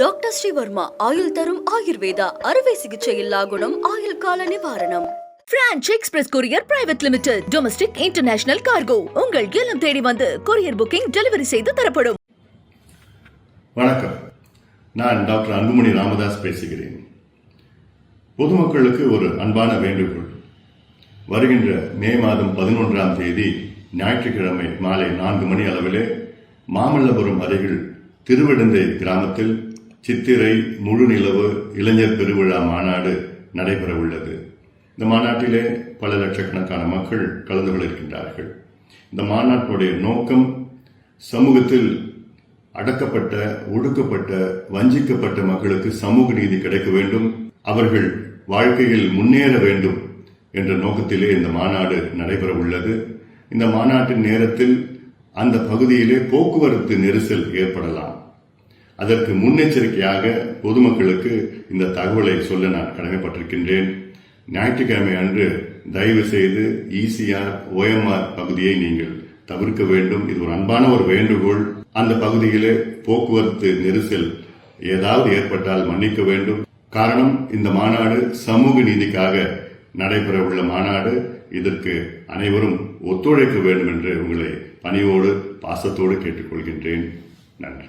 Doctor Sreevarma ஆயுள் தரும் ஆயுர்வேதா அறுவை சிகிச்சையில்லா குணம் ஆயுள் கால நிவாரணம். Branch express courier private limited domestic international cargo உங்கள் இல்லம் தேடி வந்து கொரியர் புக்கிங் டெலிவரி செய்து தரப்படும். வணக்கம். நான் டாக்டர் அன்புமணி ராமதாஸ் பேசுகிறேன். பொதுமக்களுக்கு ஒரு அன்பான வேண்டுகோள். வருகின்ற மே மாதம் பதினொன்றாம் தேதி ஞாயிற்றுக்கிழமை மாலை நான்கு மணி அளவிலே மாமல்லபுரம் அருகில் திருவிடந்தை கிராமத்தில் சித்திரை முழு நிலவு இளைஞர் பெருவிழா மாநாடு நடைபெற உள்ளது இந்த மாநாட்டிலே பல லட்சக்கணக்கான மக்கள் கலந்து கொள்ள இருக்கின்றார்கள் இந்த மாநாட்டுடைய நோக்கம் சமூகத்தில் அடக்கப்பட்ட ஒடுக்கப்பட்ட வஞ்சிக்கப்பட்ட மக்களுக்கு சமூக நீதி கிடைக்க வேண்டும் அவர்கள் வாழ்க்கையில் முன்னேற வேண்டும் என்ற நோக்கத்திலே இந்த மாநாடு நடைபெற உள்ளது இந்த மாநாட்டின் நேரத்தில் அந்த பகுதியிலே போக்குவரத்து நெரிசல் ஏற்படலாம். அதற்கு முன்னெச்சரிக்கையாக பொதுமக்களுக்கு இந்த தகவலை சொல்ல நான் கடமைப்பட்டிருக்கின்றேன். ஞாயிற்றுக்கிழமை அன்று தயவு செய்து இசிஆர் ஓஎம்ஆர் பகுதியை நீங்கள் தவிர்க்க வேண்டும். இது ஒரு அன்பான ஒரு வேண்டுகோள். அந்த பகுதியிலே போக்குவரத்து நெரிசல் ஏதாவது ஏற்பட்டால் மன்னிக்க வேண்டும். காரணம் இந்த மாநாடு சமூக நீதிக்காக நடைபெற உள்ள மாநாடு. இதற்கு அனைவரும் ஒத்துழைக்க வேண்டும் என்று உங்களை பணியோடு பாசத்தோடு கேட்டுக்கொள்கின்றேன். நன்றி.